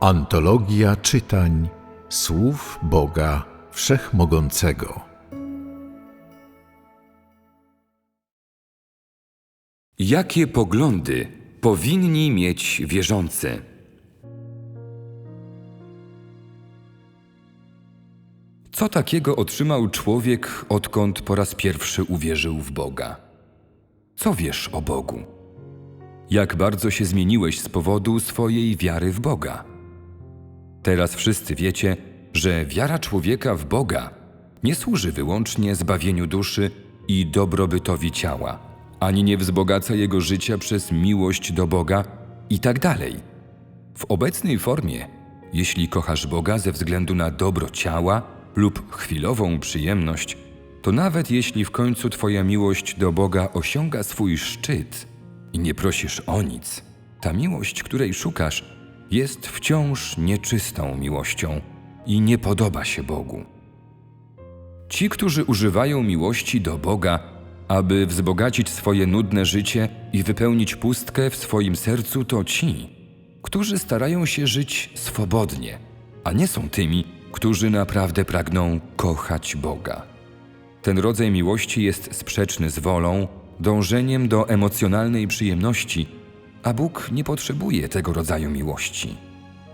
Antologia czytań słów Boga Wszechmogącego. Jakie poglądy powinni mieć wierzący? Co takiego otrzymał człowiek, odkąd po raz pierwszy uwierzył w Boga? Co wiesz o Bogu? Jak bardzo się zmieniłeś z powodu swojej wiary w Boga? Teraz wszyscy wiecie, że wiara człowieka w Boga nie służy wyłącznie zbawieniu duszy i dobrobytowi ciała, ani nie wzbogaca jego życia przez miłość do Boga i tak dalej. W obecnej formie, jeśli kochasz Boga ze względu na dobro ciała lub chwilową przyjemność, to nawet jeśli w końcu Twoja miłość do Boga osiąga swój szczyt i nie prosisz o nic, ta miłość, której szukasz, jest wciąż nieczystą miłością i nie podoba się Bogu. Ci, którzy używają miłości do Boga, aby wzbogacić swoje nudne życie i wypełnić pustkę w swoim sercu, to ci, którzy starają się żyć swobodnie, a nie są tymi, którzy naprawdę pragną kochać Boga. Ten rodzaj miłości jest sprzeczny z wolą, dążeniem do emocjonalnej przyjemności, a Bóg nie potrzebuje tego rodzaju miłości.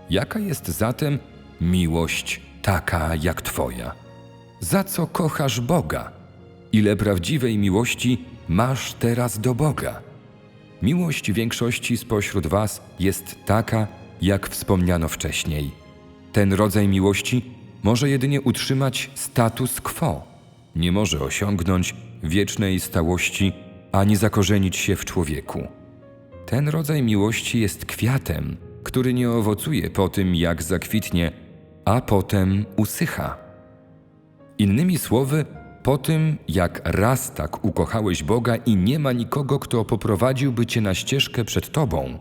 Jaka jest zatem miłość taka jak Twoja? Za co kochasz Boga? Ile prawdziwej miłości masz teraz do Boga? Miłość większości spośród Was jest taka, jak wspomniano wcześniej. Ten rodzaj miłości może jedynie utrzymać status quo, nie może osiągnąć wiecznej stałości ani zakorzenić się w człowieku. Ten rodzaj miłości jest kwiatem, który nie owocuje po tym, jak zakwitnie, a potem usycha. Innymi słowy, po tym, jak raz tak ukochałeś Boga i nie ma nikogo, kto poprowadziłby cię na ścieżkę przed tobą,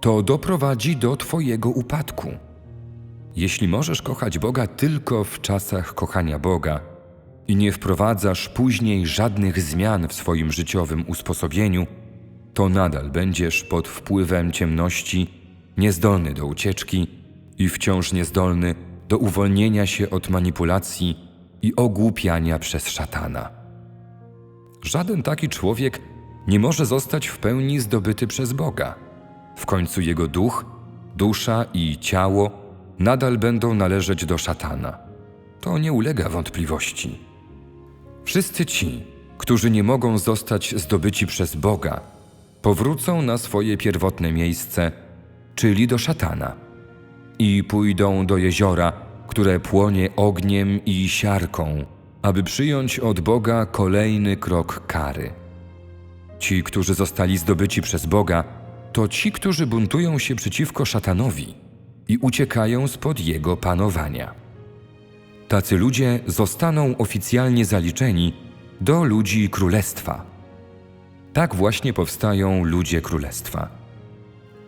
to doprowadzi do twojego upadku. Jeśli możesz kochać Boga tylko w czasach kochania Boga i nie wprowadzasz później żadnych zmian w swoim życiowym usposobieniu, to nadal będziesz pod wpływem ciemności, niezdolny do ucieczki i wciąż niezdolny do uwolnienia się od manipulacji i ogłupiania przez szatana. Żaden taki człowiek nie może zostać w pełni zdobyty przez Boga. W końcu jego duch, dusza i ciało nadal będą należeć do szatana. To nie ulega wątpliwości. Wszyscy ci, którzy nie mogą zostać zdobyci przez Boga, powrócą na swoje pierwotne miejsce, czyli do szatana, i pójdą do jeziora, które płonie ogniem i siarką, aby przyjąć od Boga kolejny krok kary. Ci, którzy zostali zdobyci przez Boga, to ci, którzy buntują się przeciwko szatanowi i uciekają spod jego panowania. Tacy ludzie zostaną oficjalnie zaliczeni do ludzi królestwa. Tak właśnie powstają ludzie królestwa.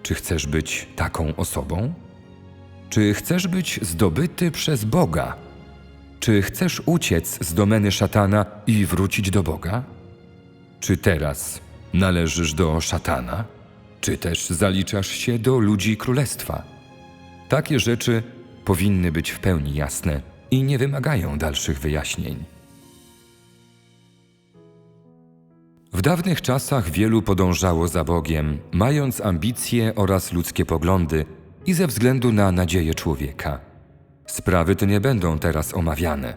Czy chcesz być taką osobą? Czy chcesz być zdobyty przez Boga? Czy chcesz uciec z domeny szatana i wrócić do Boga? Czy teraz należysz do szatana? Czy też zaliczasz się do ludzi królestwa? Takie rzeczy powinny być w pełni jasne i nie wymagają dalszych wyjaśnień. W dawnych czasach wielu podążało za Bogiem, mając ambicje oraz ludzkie poglądy i ze względu na nadzieję człowieka. Sprawy te nie będą teraz omawiane.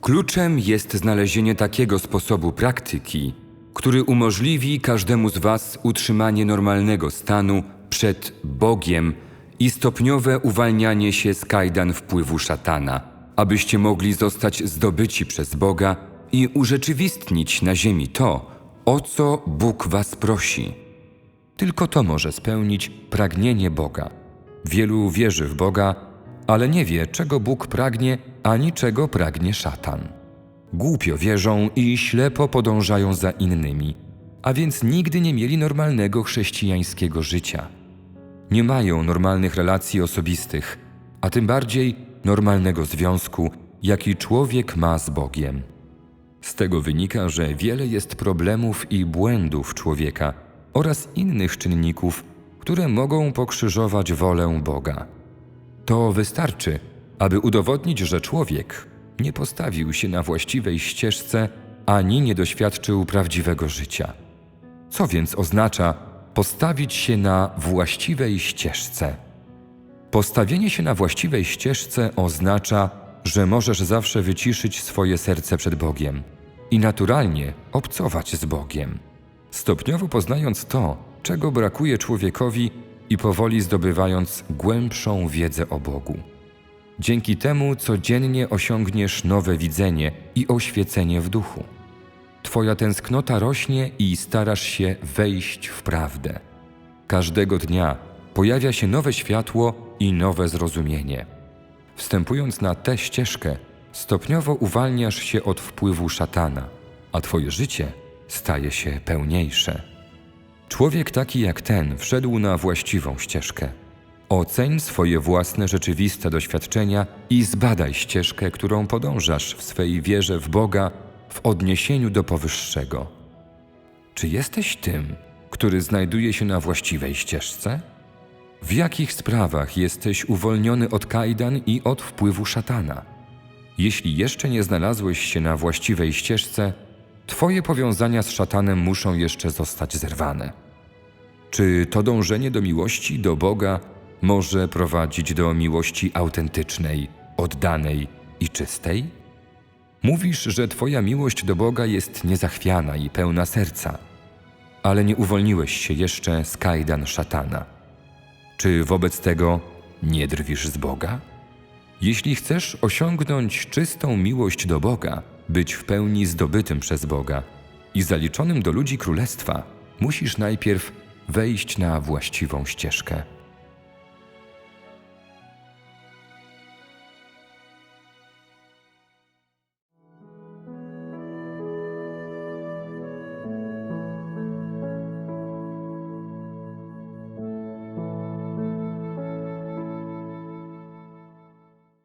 Kluczem jest znalezienie takiego sposobu praktyki, który umożliwi każdemu z Was utrzymanie normalnego stanu przed Bogiem i stopniowe uwalnianie się z kajdan wpływu szatana, abyście mogli zostać zdobyci przez Boga i urzeczywistnić na ziemi to, o co Bóg Was prosi. Tylko to może spełnić pragnienie Boga. Wielu wierzy w Boga, ale nie wie, czego Bóg pragnie, ani czego pragnie szatan. Głupio wierzą i ślepo podążają za innymi, a więc nigdy nie mieli normalnego chrześcijańskiego życia. Nie mają normalnych relacji osobistych, a tym bardziej normalnego związku, jaki człowiek ma z Bogiem. Z tego wynika, że wiele jest problemów i błędów człowieka oraz innych czynników, które mogą pokrzyżować wolę Boga. To wystarczy, aby udowodnić, że człowiek nie postawił się na właściwej ścieżce ani nie doświadczył prawdziwego życia. Co więc oznacza postawić się na właściwej ścieżce? Postawienie się na właściwej ścieżce oznacza, że możesz zawsze wyciszyć swoje serce przed Bogiem i naturalnie obcować z Bogiem, stopniowo poznając to, czego brakuje człowiekowi i powoli zdobywając głębszą wiedzę o Bogu. Dzięki temu codziennie osiągniesz nowe widzenie i oświecenie w duchu. Twoja tęsknota rośnie i starasz się wejść w prawdę. Każdego dnia pojawia się nowe światło i nowe zrozumienie. Wstępując na tę ścieżkę, stopniowo uwalniasz się od wpływu szatana, a Twoje życie staje się pełniejsze. Człowiek taki jak ten wszedł na właściwą ścieżkę. Oceń swoje własne rzeczywiste doświadczenia i zbadaj ścieżkę, którą podążasz w swej wierze w Boga w odniesieniu do powyższego. Czy jesteś tym, który znajduje się na właściwej ścieżce? W jakich sprawach jesteś uwolniony od kajdan i od wpływu szatana? Jeśli jeszcze nie znalazłeś się na właściwej ścieżce, Twoje powiązania z szatanem muszą jeszcze zostać zerwane. Czy to dążenie do miłości do Boga może prowadzić do miłości autentycznej, oddanej i czystej? Mówisz, że Twoja miłość do Boga jest niezachwiana i pełna serca, ale nie uwolniłeś się jeszcze z kajdan szatana. Czy wobec tego nie drwisz z Boga? Jeśli chcesz osiągnąć czystą miłość do Boga, być w pełni zdobytym przez Boga i zaliczonym do ludzi królestwa, musisz najpierw wejść na właściwą ścieżkę.